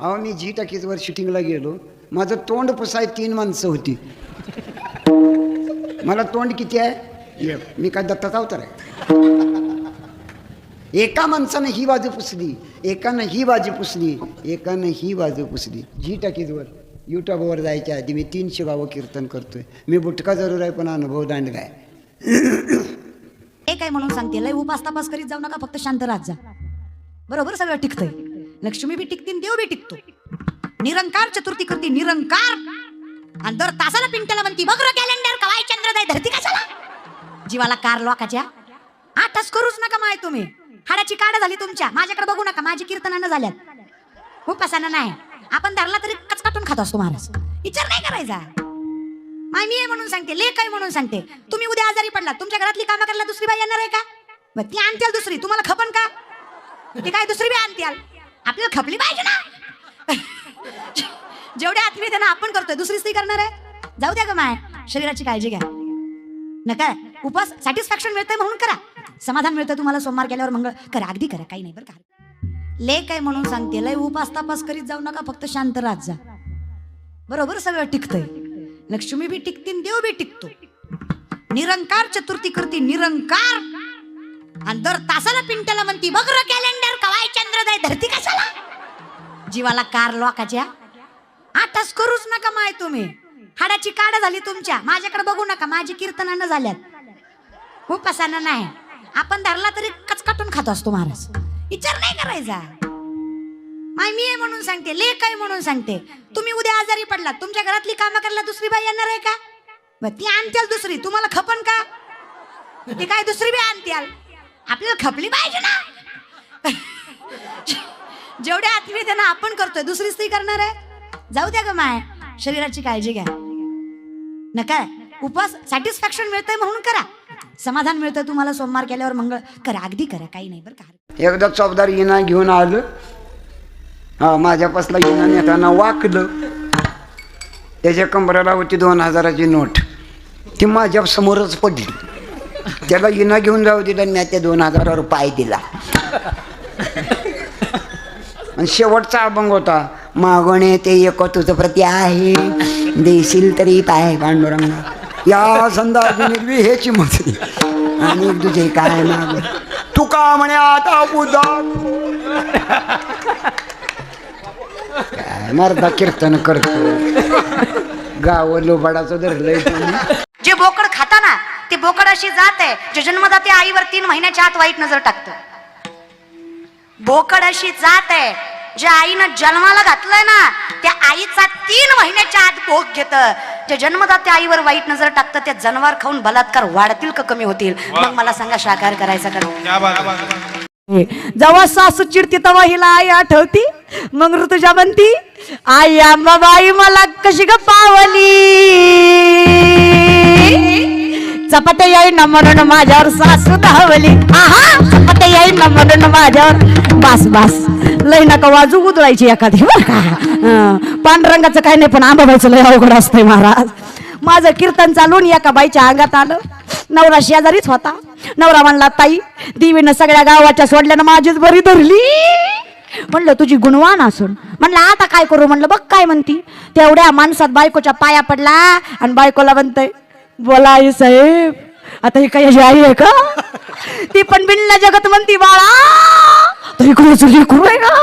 अहो मी जी टाकीजवर शूटिंगला गेलो. माझं तोंड पुसाय तीन माणसं होती. मला तोंड किती आहे? मी काय दत्ताचा अवतार आहे? एका माणसानं ही बाजू पुसली एकानं ही बाजू पुसली एकानं ही बाजू पुसली. जी टाकीजवर युट्यूबवर जायच्या आधी मी तीनशे गावं कीर्तन करतोय. मी बुटका जरूर आहे पण अनुभव दांड काय हे काय म्हणून सांगते लय उपास तपास करीत जाऊ नका फक्त शांत राहत जा. बरोबर? सगळं टिकतंय. लक्ष्मी बी टिकतीन देव बी टिकतो. निरंकार चतुर्थी करते निरंकार. आणि दर तासाला पिंटला म्हणती बघ कॅलेंडर कवाय चंद्रोदय धरती कशाला? जीवाला कार लोकाच्या आठच करूच नका माय तुम्ही. हाडाची काड झाली तुमच्या. माझ्याकडे बघू नका माझी कीर्तनानं झाल्यात. हो, उपासानं नाही. आपण धरला तरी कचकाटून खात असतो महाराज विचार नाही करायचा. माय मी आहे म्हणून सांगते लेख काय म्हणून सांगते. तुम्ही उद्या आजारी पडला तुमच्या घरातली कामं करायला दुसरी बाई येणार आहे का? मग ती आणत्याल दुसरी. तुम्हाला खपन का? ती काय दुसरी बाई आणत्याल आपल्याला खपली पाहिजे ना. जेवढ्या आत्मीय त्यांना आपण करतोय दुसरी स्त्री करणार आहे. जाऊ द्या ग माय शरीराची काळजी घ्या. नका उपास सॅटिस्फॅक्शन मिळतंय म्हणून करा. समाधान मिळतं तुम्हाला सोमवार केल्यावर मंगळ करा अगदी करा काही नाही बरं का. ले काय म्हणून सांगते लय उपास तपास करीत जाऊ नका फक्त शांत राहत जा. बरोबर सगळं टिकतंय. लक्ष्मी बी टिकतीन देव बी टिकतो. निरंकार चतुर्थी कृती निरंकार आणि दर तासाला पिंटला म्हणती बघ कॅलेंडर कवाय चंद्रोदय धरती कशाला? जीवाला कार लोकाच्या आठच करूच नका माय तुम्ही. हाडाची काड झाली तुमच्या. माझ्याकडे बघू नका. माझी कीर्तनानं झाल्यात. उपासानं नाही. आपण धरला तरी कचकाटून खात असतो महाराज. विचार नाही करायचा. माय मी आहे म्हणून सांगते लेख काय म्हणून सांगते. तुम्ही उद्या आजारी पडला तुमच्या घरातली कामं करायला दुसरी बाई येणार आहे का? मग ती आणत्याल दुसरी. तुम्हाला खपन का? ती काय दुसरी बाई आणत्याल? आपल्याला खपली पाहिजे ना. जेवढ्या आतवी त्यांना आपण करतोय दुसरी स्त्री करणार आहे? जाऊ द्या ग माय. शरीराची काळजी घ्या. नका. उपवास सॅटिस्फॅक्शन मिळतंय म्हणून करा. समाधान मिळतं तुम्हाला सोमवार केल्यावर मंगळ. करा. अगदी करा. काही नाही बरं का. एकदा चौदार इना घेऊन आलं. हा माझ्यापासला इना नेताना वाकलं. त्याच्या कंबराला होती दोन हजाराची नोट. ती माझ्या समोरच पडली. त्याला इना घेऊन जाऊ दिलं मी त्या दोन हजारावर पाय दिला. आणि शेवटचा अभंग होता मागणे ते एक तुझं प्रती आहे देशील तरी पाय पांडुरंगा. या संदर्भ निर्वी हेची मजली आणि तुझे काय माग तुका म्हणे आता बुधा मर्दा कीर्तन करतो. गाव लोबाडाचं धरलंय जे बोकड खाता ना बोकड अशी जात आहे. जे जन्मदाते आईवर तीन महिन्याच्या आत वाईट नजर टाकतं. बोकड अशी जात आहे. ज्या आईनं जन्माला घातलंय ना त्या आईचा तीन महिन्याच्या आत भोग घेत. जे जन्मदाते आईवर वाईट नजर टाकतं त्या जनावर खाऊन बलात्कार वाढतील का कमी होतील? मग मला सांगा शाकाहार करायचा का? क्या बात जेव्हा सासू चिडती तेव्हा हिला आई आठवती? मग ऋतुजा म्हणती आई आंबाबाई मला कशी ग पावली? चपात्या येई ना म्हणून माझ्यावर सासू धावली. आहा चपात्या येई ना म्हणून माझ्यावर. बास बास. लय नका वाजू उदळायची एखादी बरं का? पांडुरंगाचं काही नाही पण आंबाबाईचं लय अवघड असतंय महाराज. माझं कीर्तन चालून एका बाईच्या अंगात आलं. नवरा शेजारीच होता. नवरा म्हणला ताई देवीनं सगळ्या गावाच्या सोडल्यानं माझीच बरी धरली. म्हणलं तुझी गुणवान असून. म्हणलं आता काय करू? म्हणलं बघ काय म्हणती. तेवढ्या माणसात बायकोच्या पाया पडला आणि बायकोला म्हणतंय बोला आई साहेब आता ही काही अशी आई आहे का? ती पण बिनला जगत म्हणती बाळा. तरी कुणाचं लेकरू आहे का?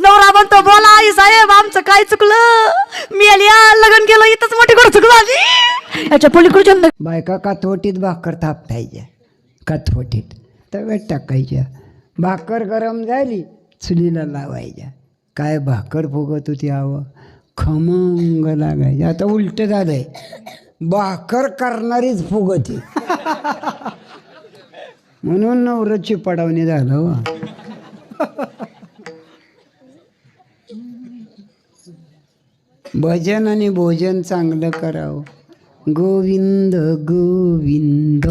नवरा म्हणतो बोला आई साहेब आमचं काय चुकलं? मी आली आ, लग्न केलं इथंच मोठी गोड चुकलं आली. याच्या पलीकडे जन्म बायका काथवटीत भाकर थापटायच्या काथवटीत तव्यात टाकायच्या. भाकर गरम झाली चुलीला लावायच्या. काय भाकर फुगत होती हवं खमंग लागायची. आता उलट झालंय. भाकर करणारीच फुगती. म्हणून नवरची पडावणी झालं हो. भजन आणि भोजन चांगलं करावं. गोविंद गोविंद.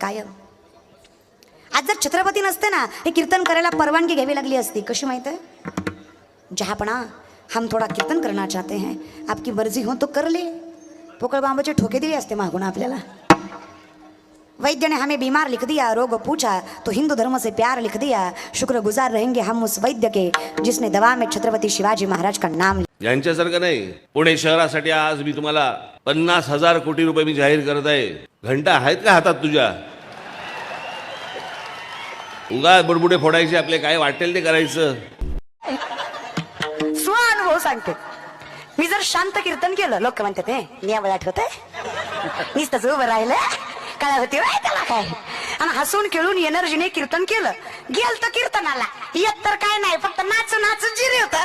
कायम. आज जर छत्रपती नसते ना हे कीर्तन करायला परवानगी घ्यावी लागली असती कशी माहीत आहे? जहापणा हम थोडा कीर्तन करना चाहते हैं आपकी मर्जी हो तो कर ले. पोकळ बांबाचे ठोके दिले असते मागून आपल्याला. वैद्य ने हमें बीमार लिख दिया रोग पूछा तो हिंदू धर्म से प्यार लिख दिया शुक्र गुजार रहेंगे हम उस वैद्य के जिसने दवा में छत्रपति शिवाजी महाराज का नाम लिया यांच्यासारखं नाही. पुणे शहरासाठी आज मी तुम्हाला पन्नास हजार कोटी रुपये मी जाहीर करत आहे. घंटा आहेत का हातात तुझ्या? उगा बुडबुडे फोडायचे आपले काय वाटेल ते करायचं. स्वानुभव सांगते. मी जर शांत कीर्तन केलं लोक म्हणतात हे नियावळ आठवत नुसतंच उभं राहिलं. काय होती होय त्याला काय? आणि हसून खेळून एनर्जीने कीर्तन केलं. गेल तर कीर्तनाला. येत तर काय नाही फक्त नाचू नाचू जिरे होत.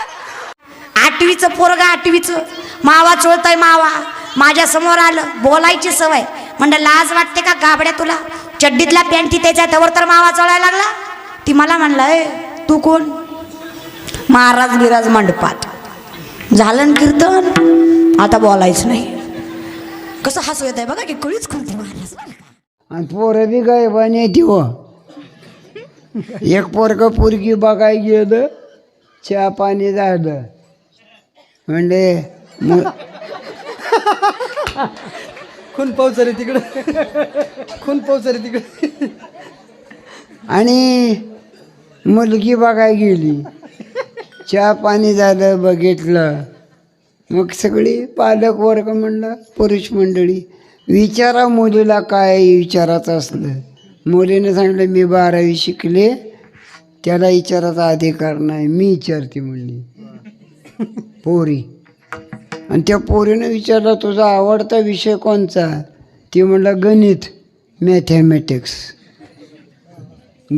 आठवीचं पोरगा आठवीचं. मावा चोळताय मावा. माझ्यासमोर आलं बोलायची सवय. म्हणलं लाज वाटते का गाबड्या तुला? चड्डीतल्या पॅन्टी त्याच्या त्यावर तर मावा चोळायला लागला. ती मला म्हणलं ए तू कोण? महाराज बिराज मंडपात. झालं ना कीर्तन. आता बोलायचं नाही. कसं हसू येत आहे बघा की कळीच करते महाराज आणि पोरं बी गायबाने येते हो. एक पोरग पोरगी बघाय गेलं चहा पाणी झालं. म्हणजे खून पाऊस रे तिकडं. खून पाऊस रे तिकडं. आणि मुलगी बघाय गेली. चहा पाणी झालं बघितलं. मग सगळी पालक वर्ग म्हणलं पुरुष मंडळी विचारा मुलीला काय विचारायचं असलं. मुलीनं सांगितलं मी बारावी शिकले त्याला विचारायचा अधिकार नाही मी विचारते म्हणली पोरी. आणि त्या पोरीनं विचारला तुझा आवडता विषय कोणचा? ती म्हणलं गणित मॅथॅमॅटिक्स.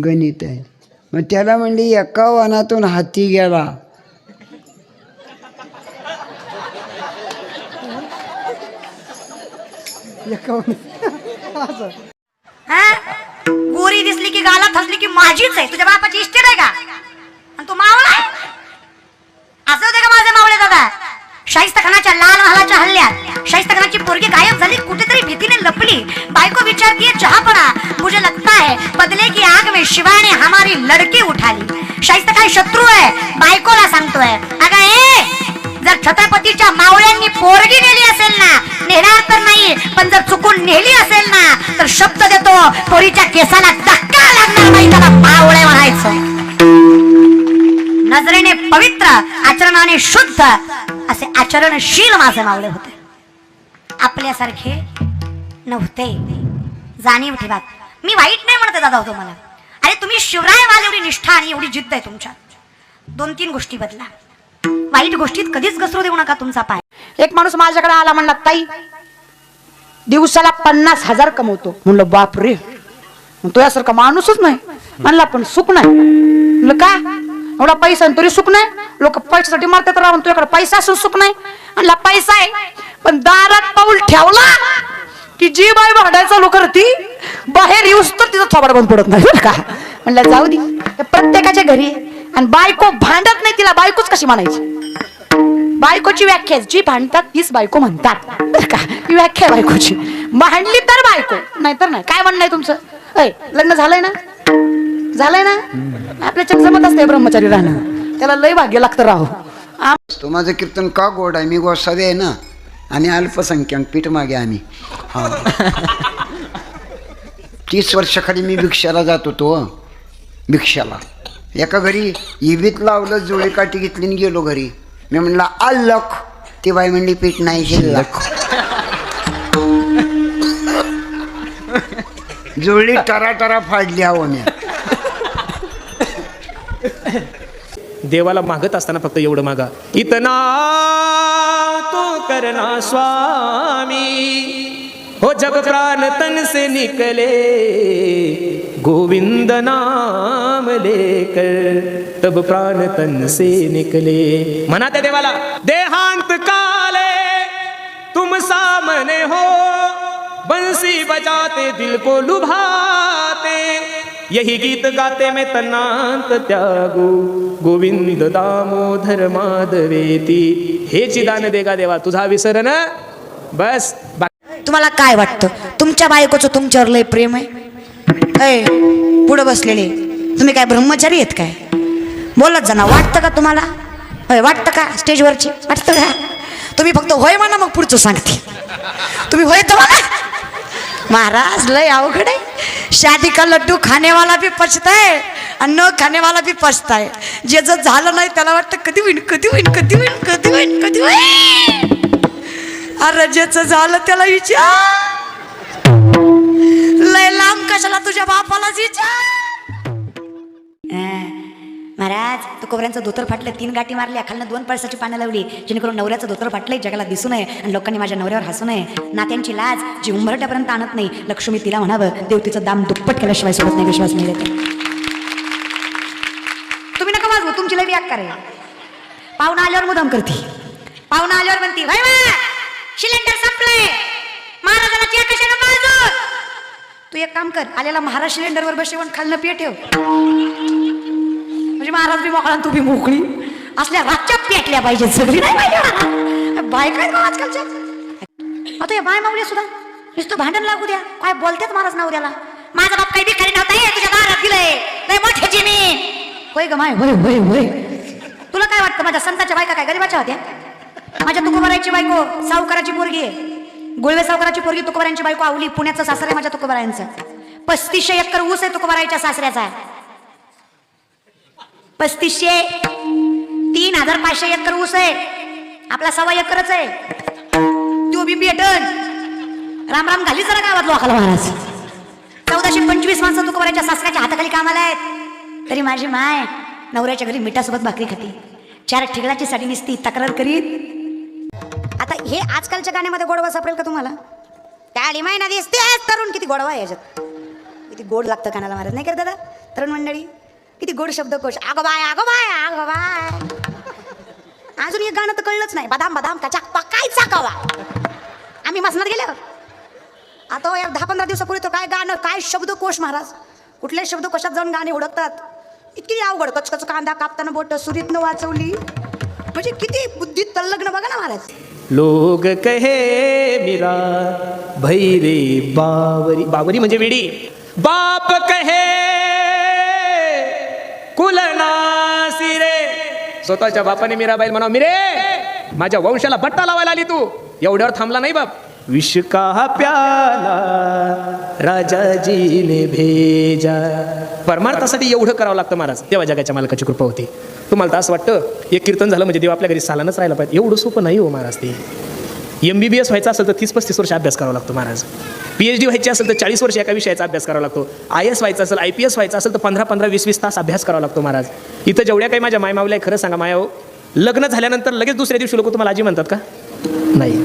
गणित आहे. मग त्याला म्हणली एका वनातून हाती गेला. हा? गोरी दिसली की गालात हसली की माझीच आहे. तुझ्या बापाची इस्टेट आहे का? आणि तू मावळा आहे? असं होते का माझे मावळे दादा? शाहिस्तखानाच्या लाल महालाच्या हल्ल्यात. शाहिस्त खानाची पोरगी गायब झाली कुठेतरी भीतीने लपली. बायको विचारतीये चहा पडा मुझे लगता है बदले की आग में शिवा ने हमारी लड़की उठाली. शाहिस्ता शाहिस्त खान शत्रू आहे? बायकोला सांगतोय. अगं ए जर छत्रपतीच्या मावळ्यांनी पोरगी नेली असेल ना नेणार तर नाही पण जर चुकून नेली असेल ना तर शब्द देतो पोरीच्या केसाला धक्का लागणार नाही त्याला मावळे म्हणायचं. नजरेने पवित्र आचरणाने शुद्ध असे आचरणशील माझे मावळे होते. आपल्यासारखे नव्हते जाणीव ठेवा. मी वाईट नाही म्हणते दादा होतो मला अरे तुम्ही शिवराय वाल एवढी निष्ठा आणि एवढी जिद्द आहे तुमच्यात. दोन तीन गोष्टी बदला. वाईट गोष्टीत कधीच घसरू देऊ नका तुमचा पाय. एक माणूस माझ्याकडे आला म्हणला ताई दिवसाला पन्नास हजार कमवतो. म्हणलं बापरे. तो यासारखा माणूसच नाही. म्हणला पण सुख नाही. म्हणलं का? एवढा पैसा तरी सुख नाही. लोक पैशासाठी मारतात राहून तुझ्याकडे पैसा असून सुख नाही. आणला पैसा आहे. पण दारात पाऊल ठेवला की जी बाई भांडायला चालू करती बाहेर येऊस तर तिचा थोबाड बंद पडत नाही का? म्हणलं जाऊ दे. प्रत्येकाच्या घरी आणि बायको भांडत नाही तिला बायकोच कशी म्हणायची? बायकोची व्याख्या आहे, जी भांडतात तीच बायको म्हणतात. का? व्याख्या आहे बायकोची. भांडली तर बायको. नाहीतर नाही. काय म्हणणं आहे तुमचं? ऐ लग्न झालंय ना? झालंय ना? आपल्याच्यात जमत असते ब्रह्मचारी राहणं. त्याला लय भाग्य लागतं राहो. आम- तो माझं कीर्तन का गोड आहे? मी गोसावी आहे ना. आणि अल्पसंख्याक पीठ मागे आम्ही. हा. तीस वर्षाखाली मी भिक्षाला जात होतो. भिक्षाला. एका घरी इबीत लावलं जुळे काठी घेतली आणि गेलो घरी. मी म्हणला अल्लख ती बाई म्हणली पीठ नाही शिल्लक जुळली टरा टरा फाडली हवं मी. देवाला मागत असताना फक्त एवढं मागा. इतना तो करना स्वामी. हो जब प्राण तन से निकले, गोविंद नाम लेकर तब प्राण तन से निकले. मनाते देवाला, देहांत काले, तुम सामने हो, बंसी बजाते दिल को लुभाते यही गीत गाते मैं तन्नांत त्यागू। गोविंद दामोधर माधवेती। हे चिदान देगा देवा तुझा विसर ना बस तुम्हाला काय वाटतं? तुमच्या बायकोचं तुमच्यावर लय प्रेम आहे? पुढं बसलेले तुम्ही काय ब्रह्मचारी आहेत काय? बोलत जाणा वाटतं का तुम्हाला? होय वाटतं का स्टेजवरची? वाटतं का? तुम्ही फक्त होय म्हणा मग पुढचं सांगते तुम्ही होय तर म्हणा. महाराज लय अवघड आहे. शादी का लड्डू खाने वाला भी आणि न खाने वाला भी पछताय. जे जर झालं नाही त्याला वाटतं कधी होईन कधी होईन कधी होईन कधी होईन कधी होईन. अरे ज्याचं झालं त्याला विचार. लय लांब कशाला तुझ्या बापालाच विचार. महाराज तो कोबऱ्यांचं धोतर फाटलं तीन गाठी मारल्या खालनं दोन पळसाची पानं लावली. जेणेकरून नवऱ्याचं धोतर फाटलंय जगाला दिसू नये आणि लोकांनी माझ्या नवऱ्यावर हसू नये. नात्यांची लाज जी उंबरट्यापर्यंत आणत नाही लक्ष्मी तिला म्हणावं देव तिचं दाम दुप्पट केल्याशिवाय सोडत नाही विश्वास मिळत तुम्ही नका वाजवू तुमची लई व्याग करे पाहुणा आल्यावर मुदाम करते. पाहुणा आल्यावर म्हणते भाई वा, सिलेंडर संपलंय. महाराजाला च्या बाजू तू एक काम कर आलेला महाराज सिलेंडरवर बसवून खालनं पिय ठेव. म्हणजे महाराज बी मोकळा आणि तू बी मोकळी. असल्या रातच्या पेटल्या पाहिजे सगळी नाही पाहिजे बायका आहेत आजकालच्या? आता या बाय मावल्या सुद्धा. नुसतं भांडण लागू द्या. काय बोलतात महाराज नवऱ्याला. माझा बाप काही भिकारी नव्हता हे तुझ्या दारात दिलंय. नाही मोठ्याची मी होय ग माय होय होय होय. तुला काय वाटतं माझ्या संताच्या बायका काय गरीबाच्या होत्या? माझ्या तुकोबारायची बायको सावकाराची पोरगी आहे. गुळवे सावकाराची पोरगी तुकोबरायांची बायको आवली पुण्याचं सासर आहे माझ्या तुकोबरायांचं. पस्तीसशे एकर ऊस आहे तुकोबारायच्या सासऱ्याचा. पस्तीसशे तीन हजार पाचशे एकर ऊस आहे. आपला सव्वा एकरच आहे. तो बी भेटन राम राम घाली जरा गावात लोकाला महाराज. चौदाशे पंचवीस माणसं तुकोबराच्या सासऱ्याच्या हाताखाली कामाला आहेत. तरी माझी माय नवऱ्याच्या घरी मिठासोबत भाकरी खाते. चार ठिगळाची साडी निसती तक्रार करीत. आता हे आजकालच्या गाण्यामध्ये गोडवा सापडेल का तुम्हाला? काळी महिना दिसते तरुण किती गोडवा आहे याच्यात. किती गोड लागतं कानाला महाराज नाही करत दादा? तरुण मंडळी? किती गोड शब्दकोश अगो बाय अगो बाय अगो बाय. अजून एक गाणं तर कळलंच नाही. बदाम बदाम कचा काय चाकावा आम्ही मसनात गेलो. आता या दहा पंधरा दिवसापूर्वी तो काय गाणं काय शब्दकोश महाराज? कुठल्याही शब्दकोशात जाऊन गाणे ओळखतात इतकी अवघड कचकच कांदा कापताना बोट सुरीतनं वाचवली. म्हणजे किती बुद्धीत तल्लग्न बघा ना महाराज. लोग कहे मिरा भैरे बावरी बावरी म्हणजे विडी. बाप कहे कुलनासी रे स्वतःच्या बापाने मीराबाईल म्हणाव मिरे माझ्या वंशाला बट्टा लावायला आली तू. एवढ्यावर थांबला नाही बाप. विष का प्याला राजाजीने भेजा. परमार्थासाठी एवढं करावं लागतं महाराज. तेव्हा जगाच्या मालकाची कृपा होती. तुम्हाला तर असं वाटतं एक कीर्तन झालं म्हणजे देव आपल्या घरी सालानच राहिला पाहिजे. एवढं सोपं नाही हो महाराज ते. एम बी बी एस व्हायचं असेल तर तीस पस्तीस वर्ष अभ्यास करावा लागतो महाराज. पी एच डी व्हायची असेल तर चाळीस वर्ष एका विषयाचा अभ्यास करावा लागतो. आय एस व्हायचं असेल आय पी एस व्हायचं असेल तर पंधरा पंधरा वीस वीस तास अभ्यास करावा लागतो महाराज. इथं जेवढ्या काही माझ्या मायमावल्या आहे, खरं सांगा माया हो लग्न झाल्यानंतर लगेच दुसऱ्या दिवशी लोक तुम्हाला आजी म्हणतात का? नाही.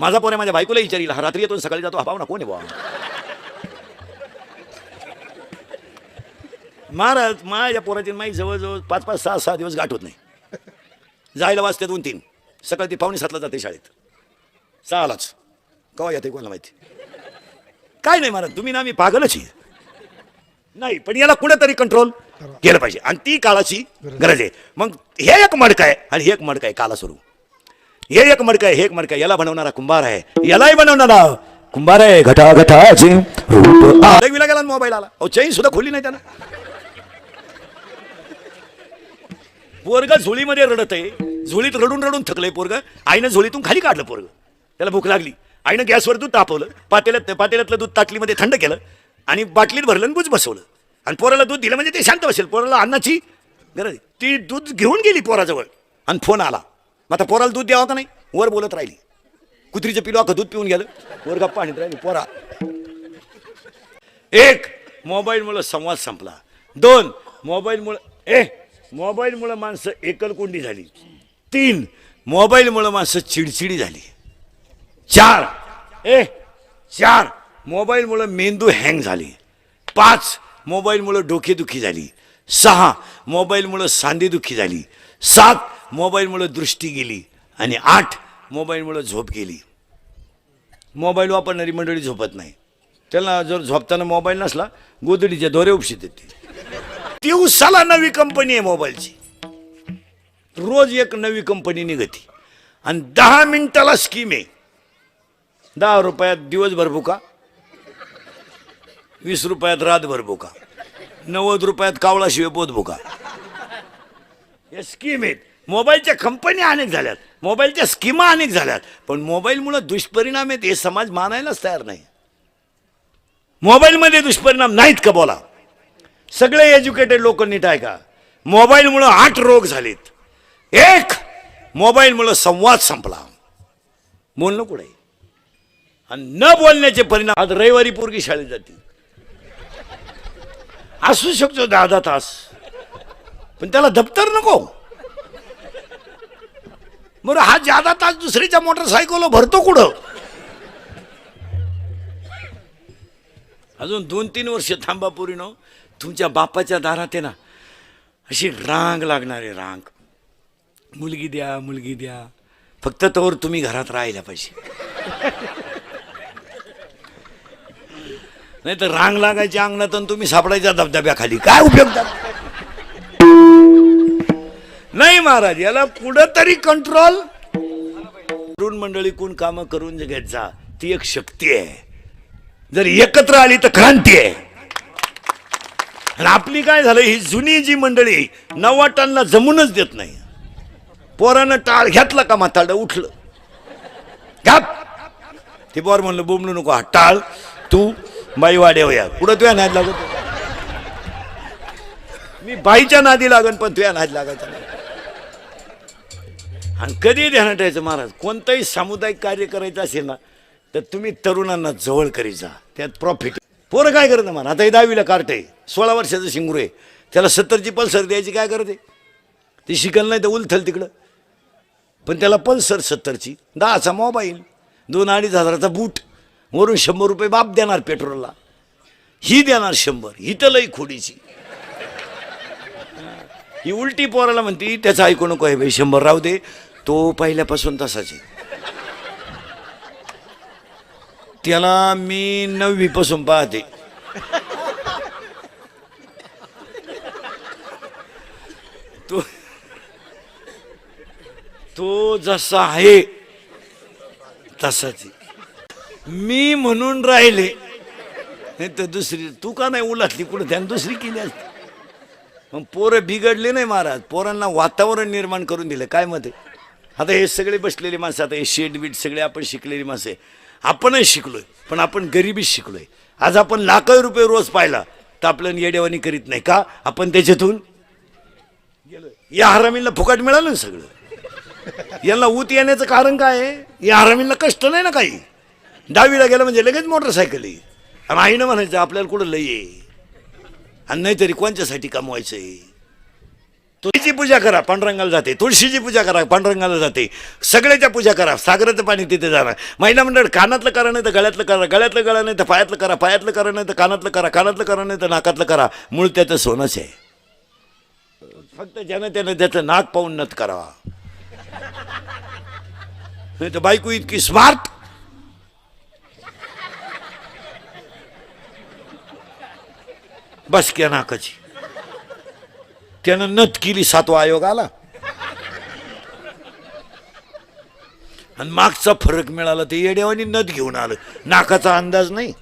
माझा पोरे माझ्या बायकोला विचारील हा रात्री येतो सकाळी जातो हा पाहुणा कोण आहे बुवा? महाराज माझ्या पोराची माई जवळजवळ पाच पाच सहा सहा दिवस गाठ होत नाही. जायला वाजते दोन तीन. सकाळी ती पाहुणे सातला जाते शाळेत. सहालाच. कवा येते कोणाला माहिती? काय नाही महाराज तुम्ही ना मी पागलच आहे. नाही पण याला कुठेतरी कंट्रोल केलं पाहिजे. आणि ती काळाची गरज आहे. मग हे एक मडक आहे आणि हे एक मडक आहे काला स्वरूप हे एक मडक आहे हे एक मडक आहे. याला बनवणारा कुंभार आहे. यालाही बनवणारा कुंभार आहे घटा घटाचे रूप लघवीला गेला मोबाईल आला. अहो चैन सुद्धा खोलली नाही त्यानं. पोरग झोळीमध्ये रडत आहे झोळीत रडून रडून थकलंय पोरग. आईनं झोळीतून खाली काढलं पोरग. त्याला भूक लागली. आईनं गॅसवर दूध तापवलं. पातेल्यात पातेल्यातलं दूध ताटलीमध्ये थंड केलं आणि बाटलीत भरलं आणि बुज बसवलं. आणि पोराला दूध दिलं म्हणजे ते शांत बसेल. पोराला अन्नाची गरज ती दूध घेऊन गेली पोराजवळ आणि फोन आला. मग आता पोराला दूध द्यावं का नाही? वर बोलत राहिली. कुत्रीचं पिलो अख्खं दूध पिऊन गेलं. वर गप्पा आणत राहिली. पोरा. एक मोबाईलमुळं संवाद संपला. दोन मोबाईलमुळं ए मोबाईलमुळं माणसं एकलकोंडी झाली. तीन. मोबाईलमुळं माणसं चिडचिडी झाली. चार. ए चार. मोबाईलमुळं मेंदू हँग झाली. पाच. मोबाईलमुळं डोकेदुखी झाली. सहा. मोबाईलमुळं सांधेदुखी झाली. सात. मोबाईलमुळं दृष्टी गेली. आणि आठ. मोबाईलमुळं झोप गेली. मोबाईल वापरणारी मंडळी झोपत नाही. त्याला जर झोपताना मोबाईल नसला गोदडीच्या दोरे उपशीत येते दिवसाला नवी कंपनी आहे मोबाईलची. रोज एक नवी कंपनी निघती. आणि दहा मिनिटाला स्कीम आहे. दहा रुपयात दिवसभर बुका वीस रुपयात रातभर बुका नव्वद रुपयात कावळाशिवाय पोत भुका या स्कीम आहेत. मोबाईलच्या कंपन्या अनेक झाल्यात. मोबाईलच्या स्कीमा अनेक झाल्यात. पण मोबाईलमुळं दुष्परिणाम आहेत हे समाज मानायलाच तयार नाही. मोबाईलमध्ये दुष्परिणाम नाहीत का बोला? सगळे एज्युकेटेड लोक नीट आहे का? मोबाईलमुळं आठ रोग झालेत. एक मोबाईलमुळं संवाद संपला. बोलणं कुठे? आणि न बोलण्याचे परिणाम आज रविवारी पोरगी शाळेत जाते. असू शकतो दहा दहा तास. पण त्याला दप्तर नको. बरं हा जादा तास दुसरीच्या मोटरसायकल भरतो कुठं? अजून दोन तीन वर्ष थांबा पोरीनो. तुमच्या बापाच्या दारात आहे ना अशी रांग लागणारे रांग. मुलगी द्या मुलगी द्या. फक्त तोवर तुम्ही घरात राहायला पाहिजे. नाही तर रांग लागायची अंगणात तुम्ही सापडायच्या धबधब्याखाली. काय उपयोग नाही महाराज याला पुढं तरी कंट्रोल तरुण मंडळी कोण कामं करून घेत जा. ती एक शक्ती आहे. जर एकत्र आली तर क्रांती आहे. आणि आपली काय झालं ही जुनी जी मंडळी नव्वाटांना जमूनच देत नाही. पोरानं टाळ घेतला का म्हातारडं? उठलं. घाप ते पोर म्हणलं बोंबलू नको हा टाळ. तू बाई वाड्यावया पुढं तुया नाद लागत मी बाईच्या नादी लागन पण तुया नाद लागत आणि कधी ध्यानात ठेवायचं महाराज? कोणतंही सामुदायिक कार्य करायचं असेल ना तर तुम्ही तरुणांना जवळ करी जा. त्यात प्रॉफिट पोरं काय करत म्हणा आता हे दहावीला कार्ट आहे. सोळा वर्षाचं शिंगूर आहे. त्याला सत्तरची पल्सर द्यायची काय करते ती शिकल नाही तर उलथल तिकडं. पण त्याला पल्सर सत्तरची. दहाचा मोबाईल दोन अडीच हजाराचा बूट. वरून शंभर रुपये बाप देणार पेट्रोलला. ही देणार शंभर. ही तर लई खोडीची. ही उलटी पोराला म्हणती त्याचं ऐकू नको आहे बाई शंभर राहू दे. तो पहिल्यापासून तसाच आहे. त्याला मी नववीपासून पाहते. तो जसा आहे तसाच मी म्हणून राहिले नाही तर दुसरी तू का नाही उलाटली कुठं? त्यानं दुसरी केली असते. मग पोरं बिघडले नाही महाराज. पोरांना वातावरण निर्माण करून दिलं. काय मत आहे? आता हे सगळे बसलेले माणसं आता हे शेड बीट सगळे आपण शिकलेली माणसं आपणही शिकलोय पण आपण गरिबीच शिकलोय. आज आपण लाखो रुपये रोज पाहिला तर आपलं येडेवानी करीत नाही. का? आपण त्याच्यातून गेलो या हरामींना फुकट मिळालं ना सगळं? यांना ऊत येण्याचं कारण काय? आहे या हरामींना कष्ट नाही ना काही. दहावीला गेलं म्हणजे लगेच मोटरसायकल आहे. आणि आईनं म्हणायचं आपल्याला कुठं लई आहे? आणि नाहीतरी कोणच्यासाठी कमवायचं आहे तुळशीची पूजा करा पांडुरंगाला जाते. तुळशीची पूजा करा पांडुरंगाला जाते. सगळ्याच्या पूजा करा. सागराचं पाणी तिथे जाणार. महिला मंडळ कानातलं करा नाही तर गळ्यातलं करा. गळ्यातलं करा नाही तर पायातलं करा. पायातलं करा नाही तर कानातलं करा. कानातलं करा नाही तर नाकातलं करा. मूळ त्याचं सोनंच आहे. फक्त ज्यानं त्यानं त्याचं नाक पाहून नत करावा. नाही तर बायको इतकी स्मार्ट बस क्या नाकाची त्यानं नत केली सातवा आयोग आला आणि मागचा फरक मिळाला ते येड्यावानी नथ घेऊन आलं नाकाचा अंदाज नाही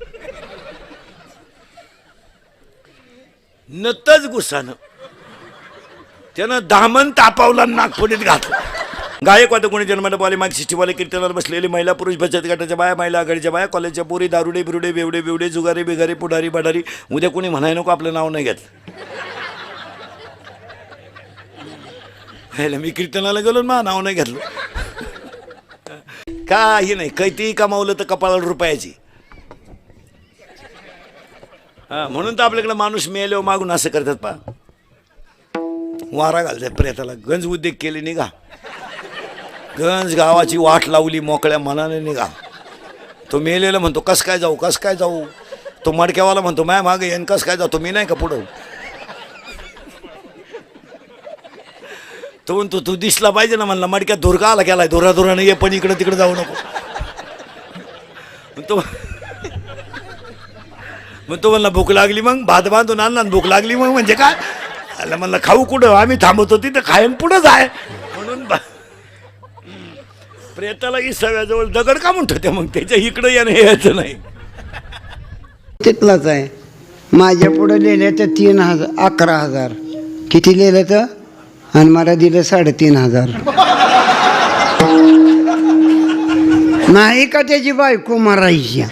नतच गुस्सानं त्यानं दामन तापावला नागपुडीत घातलं गायक वाद कोणी जन्माला माग शिष्टीवाले कीर्तनात बसलेले महिला पुरुष बचत गटाच्या बाया महिला आघाडीच्या बाया कॉलेजच्या पोरी दारुडे बिरुडे बेवडे बेवडे जुगारे बिगारे पुढारी बढारी. उद्या कोणी म्हणाय नको आपलं नाव नाही घेतलं ह्याला मी कीर्तनाला गेलो ना नाव नाही घेतलं. काही नाही कैतीही कमावलं तर कपाळाला रुपयाची. हा म्हणून तर आपल्याकडे माणूस मेल्यावर मागून असं करतात पा वारा घालतात प्रेताला. गंज उद्योग केले निघा. गंज गावाची वाट लावली मोकळ्या मनाने निघा. तो मेलेला म्हणतो कस काय जाऊ कस काय जाऊ? तो मडक्यावाला म्हणतो माय मागे येन कस काय जाऊ मी नाही का पुढं? तो म्हणतो तू दिसला पाहिजे ना म्हणला मडक्यात धुरका आला गेलाय धुरा धुराने ये पण इकडे तिकडे जाऊ नको. तो मग तो म्हणला भूक लागली मग भात बांधून आणला आणि भूक लागली मग म्हणजे काय? म्हणलं खाऊ कुठं? आम्ही थांबत होती तर खायन पुढंच आहे प्रेताला ही दगड का म्हणतो ते मग? त्याच्या इकडं यानं हे यायचं नाही. तिथलाच आहे. माझ्या पुढे लिहिलं तर तीन हजार अकरा हजार. किती लिहिलं तर? आणि मला दिलं साडेतीन हजार. नाही का त्याची बायको मारायची?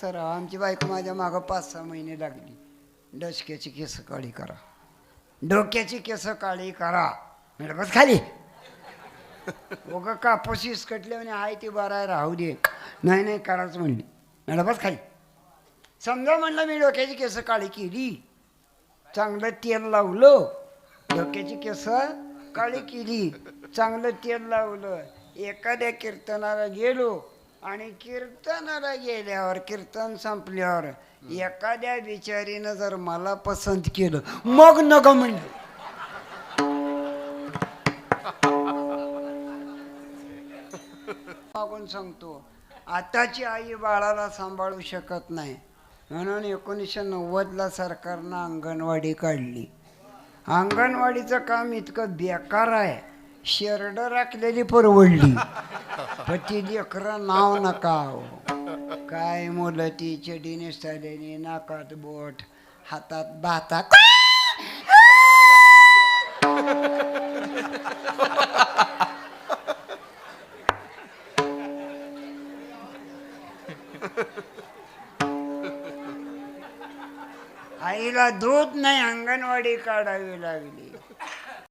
सर आमची बायको माझ्या मागं पाच सहा महिने लागली. डचक्याची केस काळी करा. डोक्याची केस काळी करा. बस खाली. मग कापूस इसकटले म्हणे हाय ती बरा राहू दे. नाही नाही कराच म्हणली म्हणलं बस खाली. समजा म्हणलं मी डोक्याची केस काळी केली. चांगलं तेल लावलं. डोक्याची केस काळी केली. चांगलं तेल लावलं. एखाद्या कीर्तनाला गेलो आणि कीर्तनाला गेल्यावर कीर्तन संपल्यावर एखाद्या बिचारीनं जर मला पसंत केलं मग नग म्हणलं. मागून सांगतो आताची आई बाळाला सांभाळू शकत नाही. म्हणून एकोणीसशे नव्वदला सरकारनं अंगणवाडी काढली. अंगणवाडीचं काम इतकं बेकार आहे. शेरड राखलेली परवडली. पण ती लेकरं नाव नका हो. काय मुलं ती चडीने नेसलेली नाकात बोट हातात बाता तिला दूध नाही अंगणवाडी काढावी लागली